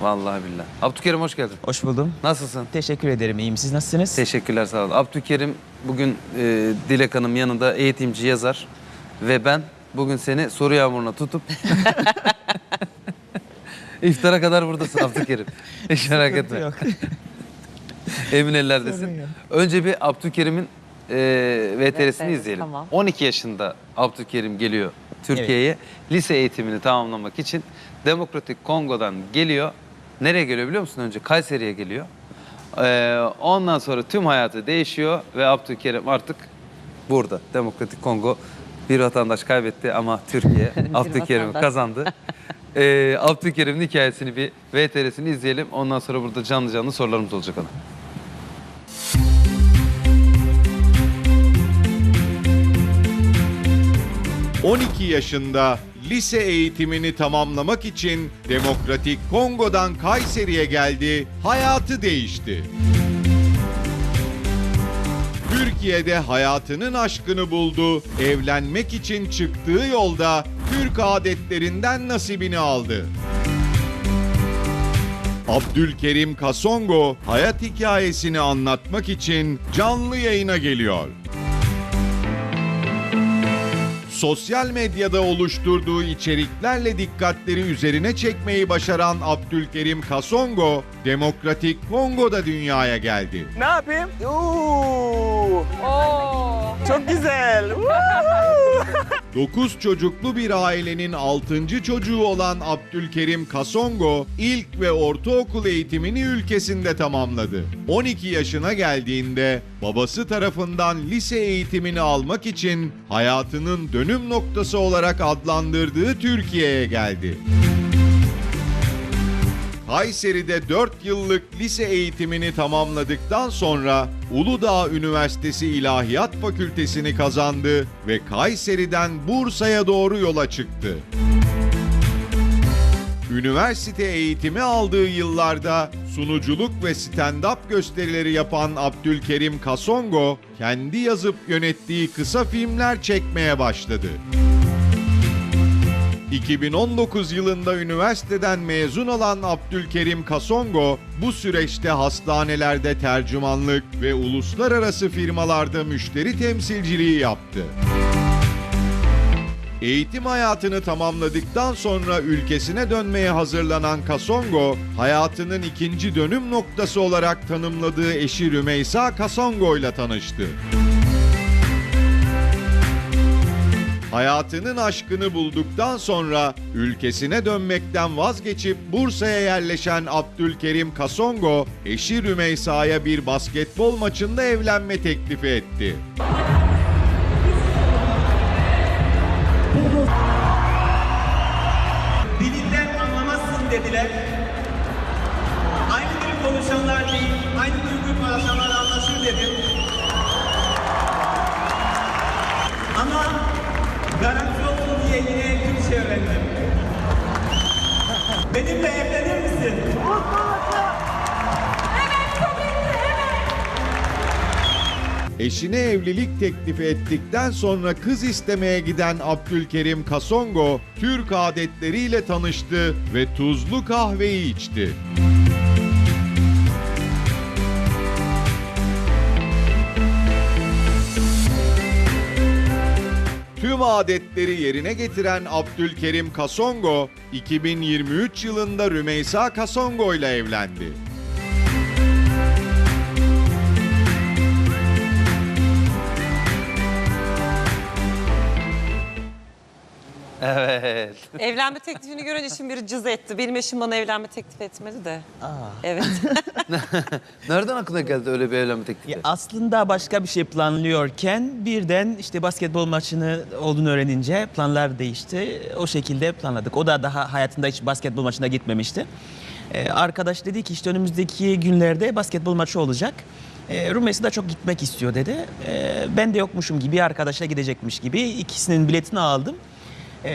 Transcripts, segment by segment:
Vallahi billahi. Abdülkerim hoş geldin. Hoş buldum. Nasılsın? Teşekkür ederim. İyiyim. Siz nasılsınız? Teşekkürler sağ ol. Abdülkerim bugün e, Dilek Hanım yanında eğitimci yazar ve ben bugün seni soru yağmuruna tutup iftara kadar buradasın Abdülkerim. Hiç merak etme. Yok. Emin ellerdesin. Önce bir Abdülkerim'in e, VTR'sini Evet, izleyelim. tamam. 12 yaşında Abdülkerim geliyor Türkiye'ye. Lise eğitimini tamamlamak için Demokratik Kongo'dan geliyor. Nereye geliyor biliyor musun önce? Kayseri'ye geliyor. E, ondan sonra tüm hayatı değişiyor ve Abdülkerim artık burada. Demokratik Kongo bir vatandaş kaybetti ama Türkiye Abdülkerim'i vatandaş. kazandı. E, Abdülkerim'in hikayesini bir VTR'sini izleyelim. Ondan sonra burada canlı canlı sorularımız olacak ona. 12 yaşında lise eğitimini tamamlamak için Demokratik Kongo'dan Kayseri'ye geldi, hayatı değişti. Türkiye'de hayatının aşkını buldu, evlenmek için çıktığı yolda Türk adetlerinden nasibini aldı. Abdülkerim Kasongo hayat hikayesini anlatmak için canlı yayına geliyor. Sosyal medyada oluşturduğu içeriklerle dikkatleri üzerine çekmeyi başaran Abdülkerim Kasongo, Demokratik Kongo'da dünyaya geldi. Ne yapayım? Oo, çok güzel. 9 çocuklu bir ailenin 6. çocuğu olan Abdülkerim Kasongo ilk ve ortaokul eğitimini ülkesinde tamamladı. 12 yaşına geldiğinde babası tarafından lise eğitimini almak için hayatının dönüm noktası olarak adlandırdığı Türkiye'ye geldi. Kayseri'de 4 yıllık lise eğitimini tamamladıktan sonra Uludağ Üniversitesi İlahiyat Fakültesini kazandı ve Kayseri'den Bursa'ya doğru yola çıktı. Üniversite eğitimi aldığı yıllarda sunuculuk ve stand-up gösterileri yapan Abdülkerim Kasongo, kendi yazıp yönettiği kısa filmler çekmeye başladı. 2019 yılında üniversiteden mezun olan Abdülkerim Kasongo, bu süreçte hastanelerde tercümanlık ve uluslararası firmalarda müşteri temsilciliği yaptı. Eğitim hayatını tamamladıktan sonra ülkesine dönmeye hazırlanan Kasongo, hayatının ikinci dönüm noktası olarak tanımladığı eşi Rümeysa Kasongo ile tanıştı. Hayatının aşkını bulduktan sonra ülkesine dönmekten vazgeçip Bursa'ya yerleşen Abdülkerim Kasongo, eşi Rümeysa'ya bir basketbol maçında evlenme teklifi etti. Garanti olsun diye yine Türkçe öğrendim. Benimle evlenir misin? Eşine evlilik teklifi ettikten sonra kız istemeye giden Abdülkerim Kasongo, Türk adetleriyle tanıştı ve tuzlu kahveyi içti. Adetleri yerine getiren Abdülkerim Kasongo, 2023 yılında Rümeysa Kasongo ile evlendi. Evet. Evlenme teklifini görünce şimdi biri cız etti. Benim eşim bana evlenme teklif etmedi de. Evet. Nereden aklına geldi öyle bir evlenme teklifi? Ya aslında başka bir şey planlıyorken birden işte basketbol maçını olduğunu öğrenince planlar değişti. O şekilde planladık. O da daha hayatında hiç basketbol maçına gitmemişti. Ee, arkadaş dedi ki işte önümüzdeki günlerde basketbol maçı olacak. Ee, Rumeysa da çok gitmek istiyor dedi. Ee, ben de yokmuşum gibi arkadaşla gidecekmiş gibi ikisinin biletini aldım.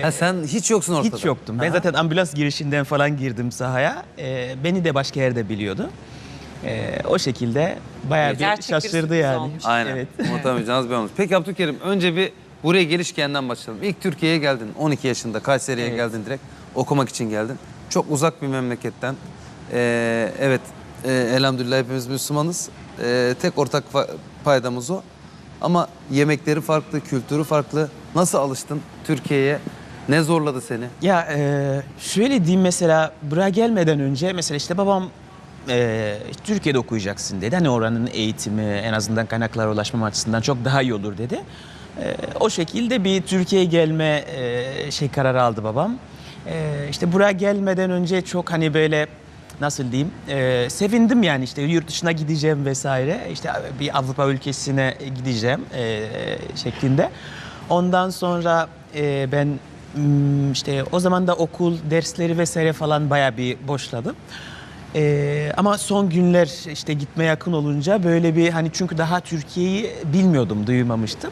Ha, sen hiç yoksun ortada. Hiç yoktum. Ben Aha. zaten ambulans girişinden falan girdim sahaya. Ee, beni de başka yerde biliyordu. Ee, o şekilde bayağı bir Gerçek bir şaşırdı sürpriz yani. olmuş. Aynen. Evet. Unutamayacağınız bir olmuş. Peki Abdülkerim önce bir buraya geliş hikayenden başlayalım. İlk Türkiye'ye geldin. 12 yaşında Kayseri'ye Evet. geldin direkt. Okumak için geldin. Çok uzak bir memleketten Ee, evet, e, elhamdülillah hepimiz Müslümanız. Ee, tek ortak fa- paydamız o. Ama yemekleri farklı, kültürü farklı. Nasıl alıştın Türkiye'ye? Ne zorladı seni? Ya e, şöyle diyeyim mesela buraya gelmeden önce mesela işte babam e, Türkiye'de okuyacaksın dedi. Hani oranın eğitimi en azından kaynaklara ulaşmam açısından çok daha iyi olur dedi. E, o şekilde bir Türkiye'ye gelme e, şey kararı aldı babam. E, işte buraya gelmeden önce çok hani böyle nasıl diyeyim e, sevindim yani işte yurt dışına gideceğim vesaire işte bir Avrupa ülkesine gideceğim e, şeklinde. Ondan sonra e, ben Hmm, işte o zaman da okul dersleri vesaire falan bayağı bir boşladım. Ee, ama son günler işte gitme yakın olunca böyle bir hani çünkü daha Türkiye'yi bilmiyordum, duymamıştım.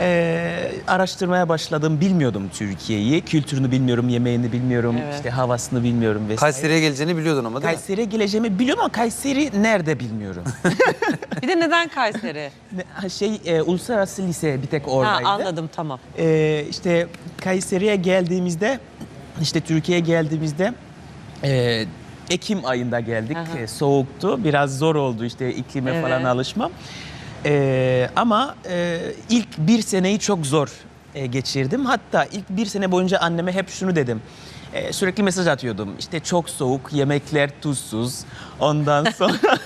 Ee, araştırmaya başladım, bilmiyordum Türkiye'yi. Kültürünü bilmiyorum, yemeğini bilmiyorum, Evet. işte havasını bilmiyorum vesaire. Kayseri'ye geleceğini biliyordun ama değil mi? Kayseri'ye geleceğimi biliyorum ama Kayseri nerede bilmiyorum. Bir de neden Kayseri? Ne- şey e, uluslararası lise bir tek ha, oradaydı. anladım tamam. Ee, işte Kayseri'ye geldiğimizde, işte Türkiye'ye geldiğimizde e, Ekim ayında geldik. Aha. E, soğuktu, biraz zor oldu işte iklime Evet. falan alışmam. E, ama e, ilk bir seneyi çok zor e, geçirdim. Hatta ilk bir sene boyunca anneme hep şunu dedim. E, sürekli mesaj atıyordum. İşte çok soğuk, yemekler tuzsuz. Ondan sonra...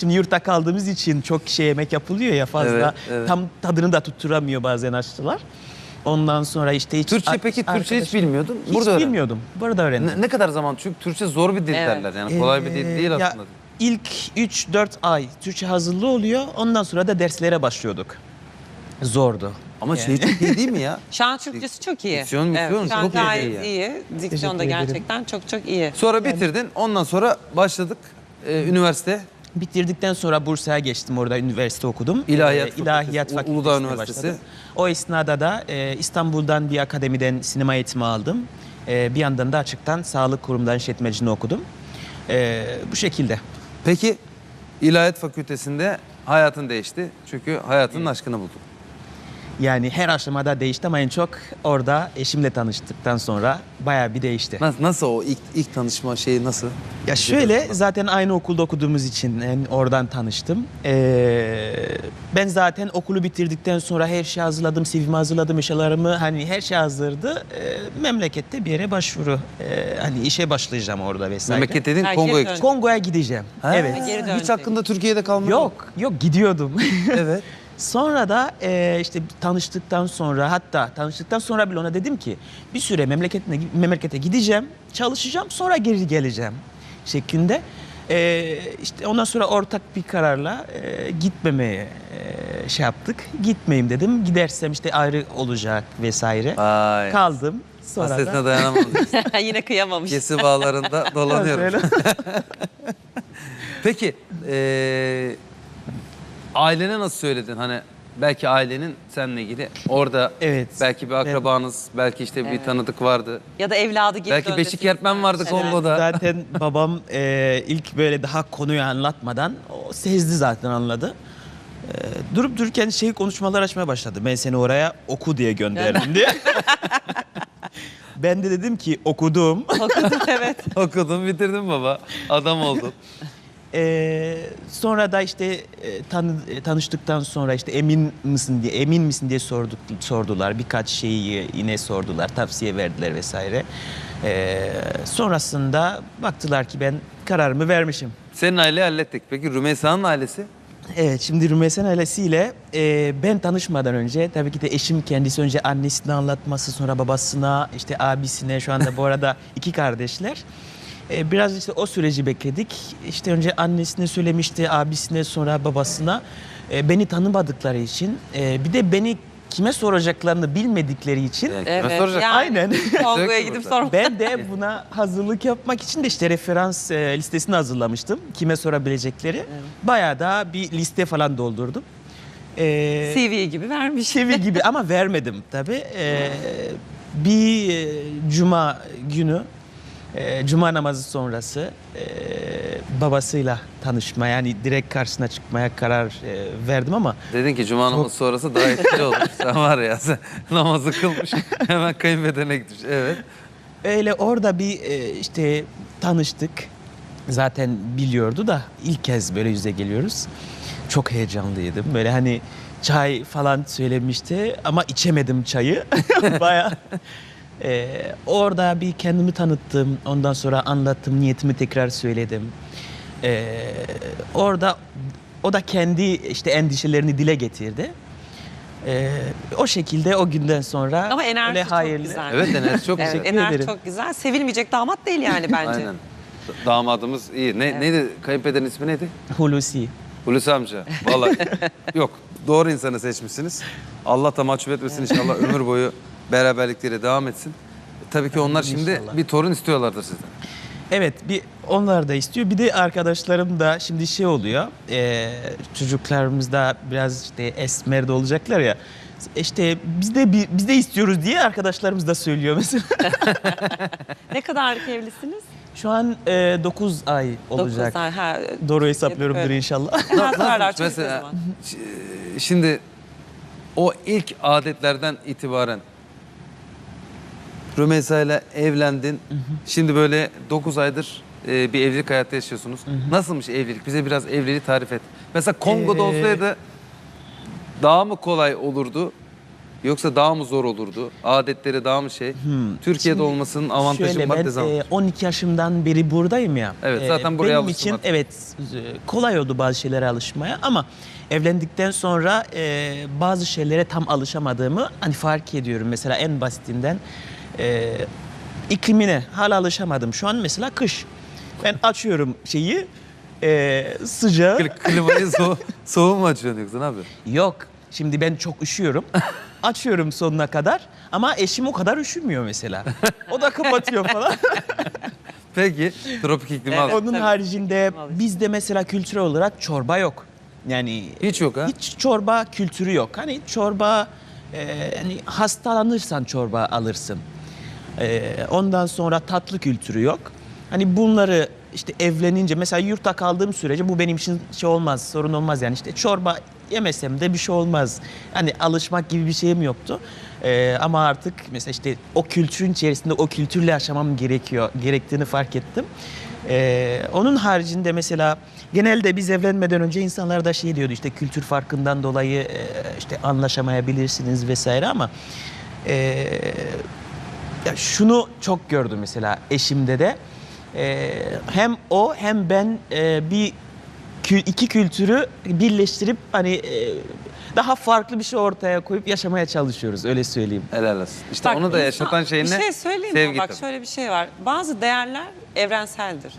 Şimdi yurtta kaldığımız için çok şey yemek yapılıyor ya fazla. Evet, evet. Tam tadını da tutturamıyor bazen aşçılar. Ondan sonra işte hiç... Türkçe peki Türkçe hiç bilmiyordun. Hiç Burada öğrendin. bilmiyordum. Burada öğrendim. Ne, ne kadar zaman? Çünkü Türkçe zor bir dil Evet. derler. Yani kolay bir dil Ee, değil ya aslında. İlk 3-4 ay Türkçe hazırlığı oluyor. Ondan sonra da derslere başlıyorduk. Zordu. Ama şey çok iyi değil mi ya? Şu an Türkçesi çok iyi. Diksiyon, miksiyon çok iyi gayet yani. iyi. Diksiyon da Teşekkür ederim. gerçekten çok çok iyi. Sonra bitirdin. Ondan sonra başladık. Ee, üniversite. Bitirdikten sonra Bursa'ya geçtim. Orada üniversite okudum. İlahiyat Ee, Fakültesi, İlahiyat U- Fakültesi'ne Uludağ Üniversitesi. başladım. O esnada da e, İstanbul'dan bir akademiden sinema eğitimi aldım. E, bir yandan da açıktan sağlık kurumundan işletmeciliğini okudum. E, bu şekilde. Peki İlahiyat Fakültesi'nde hayatın değişti. Çünkü hayatının aşkını buldun. Yani her aşamada değişti ama en çok orada eşimle tanıştıktan sonra bayağı bir değişti. Nasıl, nasıl o ilk, ilk tanışma şeyi nasıl? Ya şöyle zaten aynı okulda okuduğumuz için yani oradan tanıştım. Ee, ben zaten okulu bitirdikten sonra her şeyi hazırladım, CV'mi hazırladım, eşyalarımı hani her şey hazırdı. Ee, memlekette bir yere başvuru, ee, hani işe başlayacağım orada vesaire. Memleket dedin Ha, Kongo'ya gideceksin. Kongo'ya gideceğim. Ha, Evet. Geri Hiç hakkında Türkiye'de kalmadın. Yok, yok gidiyordum. Evet. Sonra da e, işte tanıştıktan sonra hatta tanıştıktan sonra bile ona dedim ki bir süre memleketine memlekete gideceğim, çalışacağım, sonra geri geleceğim şeklinde. E, işte ondan sonra ortak bir kararla e, gitmemeye e, şey yaptık. Gitmeyeyim dedim. Gidersem işte ayrı olacak vesaire. Vay. Kaldım. Sonra Hasretine da dayanamadım. Yine kıyamamış. Kesi bağlarında dolanıyorum. Peki eee ailene nasıl söyledin? Hani belki ailenin seninle ilgili orada Evet. belki bir akrabanız, belki işte bir Evet. tanıdık vardı. Ya da evladı geri belki beşik desin. yertmen vardı Evet. Kongo'da. Zaten babam e, ilk böyle daha konuyu anlatmadan o sezdi zaten anladı. E, durup dururken şey konuşmalar açmaya başladı. Ben seni oraya oku diye gönderdim diye. ben de dedim ki okudum. Okudum evet. Okudum bitirdim baba. Adam oldum. E, sonra da işte e, tanı- e, tanıştıktan sonra işte emin misin diye emin misin diye sorduk sordular. Birkaç şeyi yine sordular, tavsiye verdiler vesaire. E, sonrasında baktılar ki ben kararımı vermişim. Senin aileyi hallettik. Peki Rümeysa'nın ailesi? Evet şimdi Rümeysen ailesiyle e, ben tanışmadan önce tabii ki de eşim kendisi önce annesine anlatması sonra babasına işte abisine şu anda bu arada iki kardeşler. E, biraz işte o süreci bekledik. İşte önce annesine söylemişti abisine sonra babasına. E, beni tanımadıkları için e, bir de beni kime soracaklarını bilmedikleri için Evet. soracak? yani Aynen. Kongo'ya gidip sormak. ben de buna hazırlık yapmak için de işte referans e, listesini hazırlamıştım. Kime sorabilecekleri. Bayağı da bir liste falan doldurdum. Ee, CV gibi vermiş. CV gibi ama vermedim tabii. Ee, bir e, cuma günü, e, cuma namazı sonrası e, babasıyla tanışma yani direkt karşısına çıkmaya karar e, verdim ama Dedin ki cuma namazı sonrası daha etkili olur. sen var ya sen namazı kılmış. Hemen kayınbederine gitmiş. Evet. öyle orada bir e, işte tanıştık. Zaten biliyordu da ilk kez böyle yüze geliyoruz. Çok heyecanlıydım. Böyle hani çay falan söylemişti ama içemedim çayı. Baya orada bir kendimi tanıttım. Ondan sonra anlattım, niyetimi tekrar söyledim. Ee, orada o da kendi işte endişelerini dile getirdi. Ee, o şekilde o günden sonra Ama enerji öyle çok hayırlı- güzel. Evet enerji çok Evet, güzel. enerji ederim. çok güzel. Sevilmeyecek damat değil yani bence. Aynen. Damadımız iyi. Ne, Neydi? Kayınpederin ismi neydi? Hulusi. Hulusi amca. Vallahi yok. Doğru insanı seçmişsiniz. Allah da mahcup etmesin inşallah ömür boyu beraberlikleri devam etsin. Tabii ki onlar şimdi İnşallah. bir torun istiyorlardır sizden. Evet bir onlar da istiyor. Bir de arkadaşlarım da şimdi şey oluyor. E, çocuklarımız da biraz işte esmer de olacaklar ya. İşte biz de bir- biz de istiyoruz diye arkadaşlarımız da söylüyor mesela. Ne kadarlık evlisiniz? Şu an 9 ay olacak. Dokuz ay. Ha, Doğru hesaplıyorumdur Evet. inşallah. Çocuk o Mesela zaman. ş- şimdi o ilk adetlerden itibaren Rümeysa ile evlendin. Şimdi böyle 9 aydır e, bir evlilik hayatı yaşıyorsunuz. Nasılmış evlilik? Bize biraz evliliği tarif et. Mesela Kongo'da Ee, olsaydı daha mı kolay olurdu? Yoksa daha mı zor olurdu? Adetleri daha mı şey? Türkiye'de olmasının avantajı Şöyle ben e, 12 yaşımdan beri buradayım ya. Evet, zaten buraya Benim için artık. evet e, kolay oldu bazı şeylere alışmaya ama evlendikten sonra e, bazı şeylere tam alışamadığımı hani fark ediyorum. Mesela en basitinden e, iklimine hala alışamadım. Şu an mesela kış. Ben açıyorum şeyi e, sıcağı. Kli- Klimayı so soğuk mu açıyorsun yoksa ne yapıyorsun? Yok. Şimdi ben çok üşüyorum. Açıyorum sonuna kadar ama eşim o kadar üşümüyor mesela. O da kapatıyor falan. Peki tropik iklimi Evet. al. Onun tabii. haricinde Alışveriş. bizde mesela kültürel olarak çorba yok. Yani Hiç yok ha? hiç çorba kültürü yok. Hani çorba e, hani hastalanırsan çorba alırsın. E, ondan sonra tatlı kültürü yok. Hani bunları işte evlenince mesela yurtta kaldığım sürece bu benim için şey olmaz, sorun olmaz yani işte çorba yemesem de bir şey olmaz. Hani alışmak gibi bir şeyim yoktu. E, ama artık mesela işte o kültürün içerisinde o kültürle yaşamam gerekiyor, gerektiğini fark ettim. E, onun haricinde mesela genelde biz evlenmeden önce insanlar da şey diyordu işte kültür farkından dolayı e, işte anlaşamayabilirsiniz vesaire ama e, ya şunu çok gördüm mesela eşimde de Ee, hem o hem ben e, bir iki kültürü birleştirip hani e, daha farklı bir şey ortaya koyup yaşamaya çalışıyoruz öyle söyleyeyim. Helal olsun. İşte Bak, onu da insan- yaşatan şey ne? Bir şey söyleyeyim mi? Sevgi Bak tabii. şöyle bir şey var. Bazı değerler evrenseldir.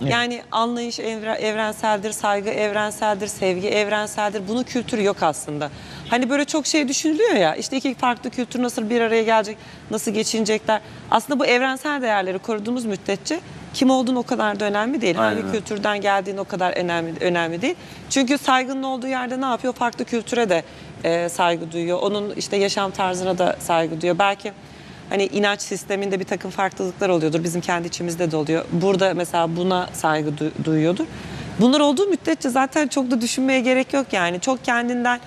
Yani anlayış evre- evrenseldir, saygı evrenseldir, sevgi evrenseldir. Bunun kültürü yok aslında. Hani böyle çok şey düşünülüyor ya. işte iki farklı kültür nasıl bir araya gelecek, nasıl geçinecekler. Aslında bu evrensel değerleri koruduğumuz müddetçe kim olduğun o kadar da önemli değil. Aynen Hangi kültürden geldiğin o kadar önemli önemli değil. Çünkü saygının olduğu yerde ne yapıyor? Farklı kültüre de e, saygı duyuyor. Onun işte yaşam tarzına da saygı duyuyor. Belki hani inanç sisteminde bir takım farklılıklar oluyordur. Bizim kendi içimizde de oluyor. Burada mesela buna saygı du- duyuyordur. Bunlar olduğu müddetçe zaten çok da düşünmeye gerek yok yani. Çok kendinden